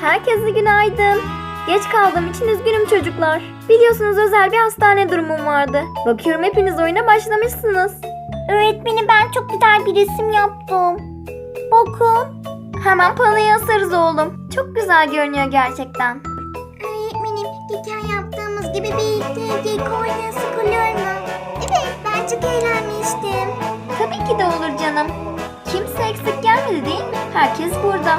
Herkese günaydın. Geç kaldığım için üzgünüm çocuklar. Biliyorsunuz özel bir hastane durumum vardı. Bakıyorum hepiniz oyuna başlamışsınız. Öğretmenim ben çok güzel bir resim yaptım. Bakın. Hemen panoya asarız oğlum. Çok güzel görünüyor gerçekten. Öğretmenim geçen yaptığımız gibi birlikte oynayası olur mu? Evet ben çok eğlenmiştim. Tabii ki de olur canım. Kimse eksik gelmedi değil mi? Herkes burada.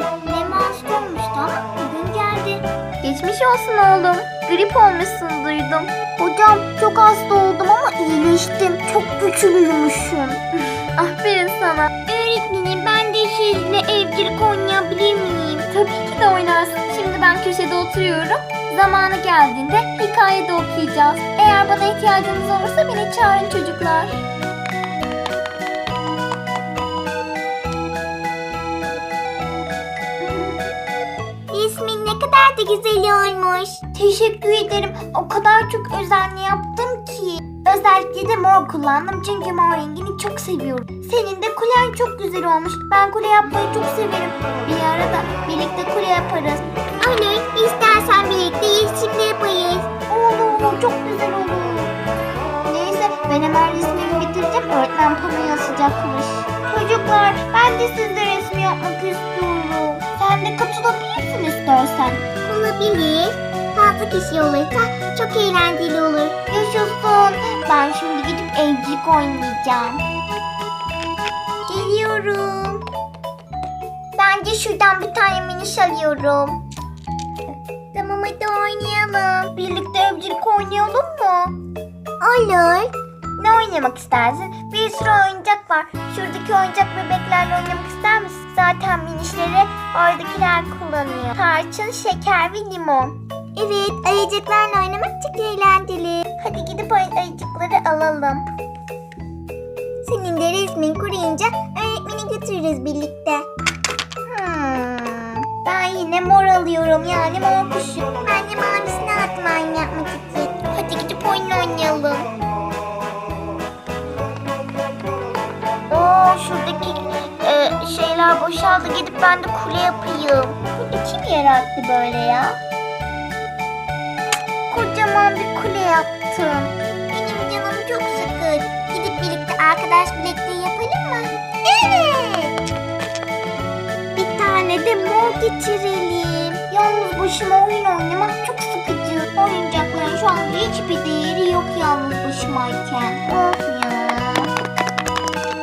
Nemo hasta olmuştu ama bugün geldi. Geçmiş olsun oğlum. Grip olmuşsun duydum. Hocam çok hasta oldum ama iyileştim. Çok güçlüymüşüm. Aferin sana. Öğretmenim ben de sizle evcilik oynayabilir miyim? Tabii ki de oynarsın. Şimdi ben köşede oturuyorum. Zamanı geldiğinde hikaye de okuyacağız. Eğer bana ihtiyacınız olursa beni çağırın çocuklar. Da güzel olmuş. Teşekkür ederim. O kadar çok özenli yaptım ki. Özellikle de mor kullandım çünkü mor rengini çok seviyorum. Senin de kulen çok güzel olmuş. Ben kule yapmayı çok severim. Bir ara da birlikte kule yaparız. Olur. İstersen birlikte yeşimde yaparız. Olur olur. Çok güzel olur. Neyse ben hemen resmimi bitireceğim. Öğretmen panoya asacakmış. Çocuklar ben de sizle resmi yapmak istiyorum. Sen de katılabilirsin istersen. Olabilir. Fazla kişi olursa çok eğlenceli olur. Yaşasın. Ben şimdi gidip evcilik oynayacağım. Geliyorum. Bence şuradan bir tane miniş alıyorum. Tamam hadi oynayalım. Birlikte evcilik oynayalım mı? Olur. Ne oynamak istersin? Bir sürü oyuncak var. Şuradaki oyuncak bebeklerle oynamak oradakiler kullanıyor. Tarçın, şeker ve limon. Evet, ayıcıklarla oynamak çok eğlenceli. Hadi gidip ay- ayıcıkları alalım. Senin de resmin kuruyunca öğretmeni götürürüz birlikte. Hmm, ben yine mor alıyorum yani mor kuşu. Ben de mavisini aynı yapmak için. Hadi gidip oyun oynayalım. Oo şuradaki şeyler boşaldı. Gidip ben de kule yapayım. Bu kim yarattı böyle ya? Kocaman bir kule yaptım. Benim canım çok sıkın. Gidip birlikte arkadaş bilekliği yapalım mı? Evet. Bir tane de mor getirelim. Yalnız başıma oyun oynamak çok sıkıcı. Oyuncakların şu anda hiçbir değeri yok yalnız başımayken. Of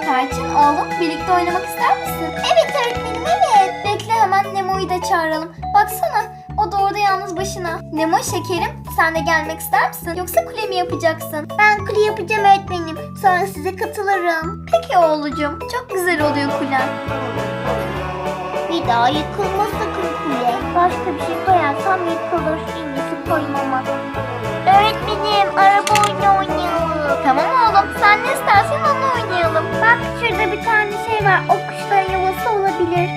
ya. Tarçın oğlum birlikte oynamak ister misin? Evet öğretmenim evet. Bekle hemen Nemo'yu da çağıralım. Baksana o da orada yalnız başına. Nemo şekerim sen de gelmek ister misin? Yoksa kule mi yapacaksın? Ben kule yapacağım öğretmenim. Sonra size katılırım. Peki oğlucum çok güzel oluyor kulen. Bir daha yıkılmaz sakın kule. Başka bir şey koyarsam yıkılır. En iyisi koymamak. Bak şurada bir tane şey var. O kuşların yuvası olabilir.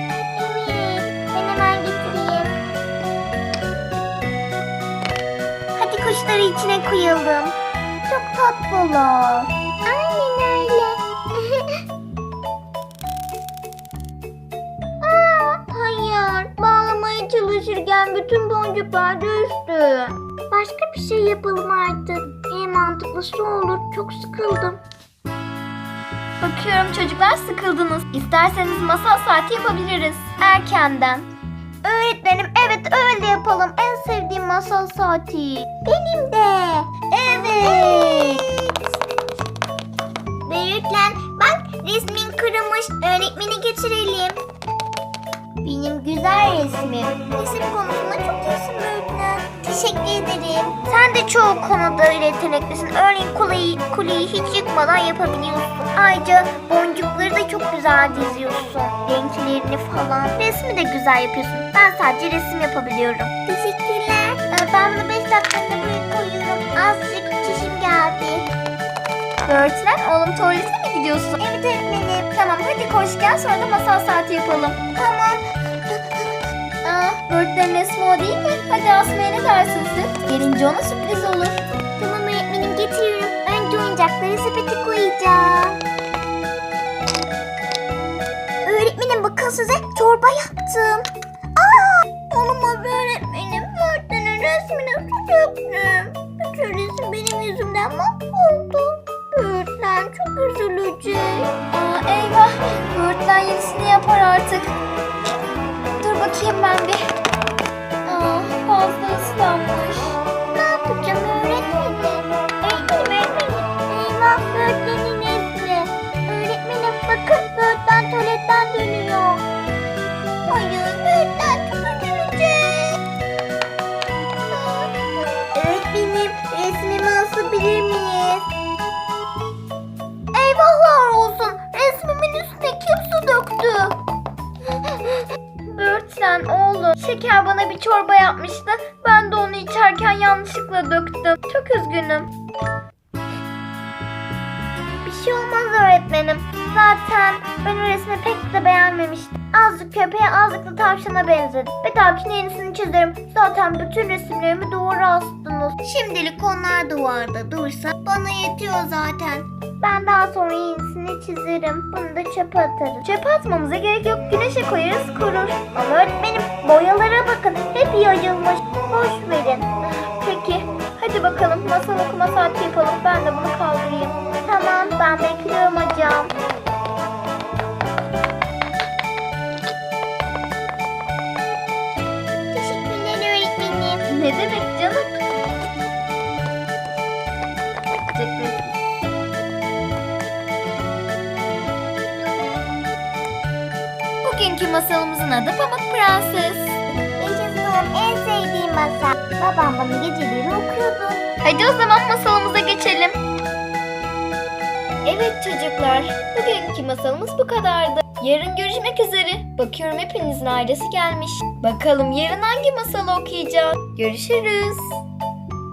Evet. Ben hemen getireyim. Hadi kuşları içine koyalım. Çok tatlılar. Aynen öyle. Hayır. Bağlamaya çalışırken bütün boncuklar düştü. Başka bir şey yapalım artık. En mantıklısı olur. Çok sıkıldım. Bakıyorum çocuklar sıkıldınız. İsterseniz masal saati yapabiliriz. Erkenden. Öğretmenim evet öyle yapalım. En sevdiğim masal saati. Benim de. Evet. Büyüklen bak resmin kırılmış. Öğretmeni getirelim. Benim güzel resmim. Resim konusunda çok iyisin Büyüklen. Teşekkür ederim. Sen de çoğu konuda yeteneklisin. Örneğin kuleyi, kuleyi hiç yıkmadan yapabiliyorsun. Ayrıca boncukları da çok güzel diziyorsun. Renklerini falan. Resmi de güzel yapıyorsun. Ben sadece resim yapabiliyorum. Teşekkürler. Ee, Ben bunu 5 dakikada koyuyorum. Azıcık çişim geldi. Öğretmen oğlum tuvalete mi gidiyorsun? Evet öğretmenim. Tamam hadi koş gel sonra da masal saati yapalım. Tamam. Aa, Börtlerin resmi değil mi? Hadi asmaya ne dersin siz? Gelince ona sürpriz olur. Tamam öğretmenim getiriyorum. Önce oyuncakları sepete koyacağım. Öğretmenim bakın size çorba yaptım. Aa, olmaz öğretmenim. Öğretmenin resmini döktüm. Bütün resim benim yüzümden mahvoldu. Üzülecek. Aa, eyvah. Öğretmen yenisini yapar artık. Dur bakayım ben bir. Resmimin üstüne kim su döktü? Börtlen oğlum. Şeker bana bir çorba yapmıştı. Ben de onu içerken yanlışlıkla döktüm. Çok üzgünüm. Bir şey olmaz öğretmenim. Zaten ben o resmi pek de beğenmemiştim. Azıcık köpeğe azıcık da tavşana benzedi. Bir dahakine yenisini çizerim. Zaten bütün resimlerimi duvara astınız. Şimdilik onlar duvarda dursa bana yetiyor zaten. Ben daha sonra yenisini çizerim. Bunu da çöpe atarız. Çöpe atmamıza gerek yok. Güneşe koyarız kurur. Ama öğretmenim boyalara bakın. Hep yayılmış. Boş verin. Peki. Hadi bakalım masal okuma saati yapalım. Ben de bunu kaldırayım. Tamam ben bekliyorum hocam. Bugünkü masalımızın adı Pamuk Prenses. Yaşasın en sevdiğim masal. Babam bana geceleri okuyordu. Hadi o zaman masalımıza geçelim. Evet çocuklar, bugünkü masalımız bu kadardı. Yarın görüşmek üzere. Bakıyorum hepinizin ailesi gelmiş. Bakalım yarın hangi masalı okuyacağız. Görüşürüz.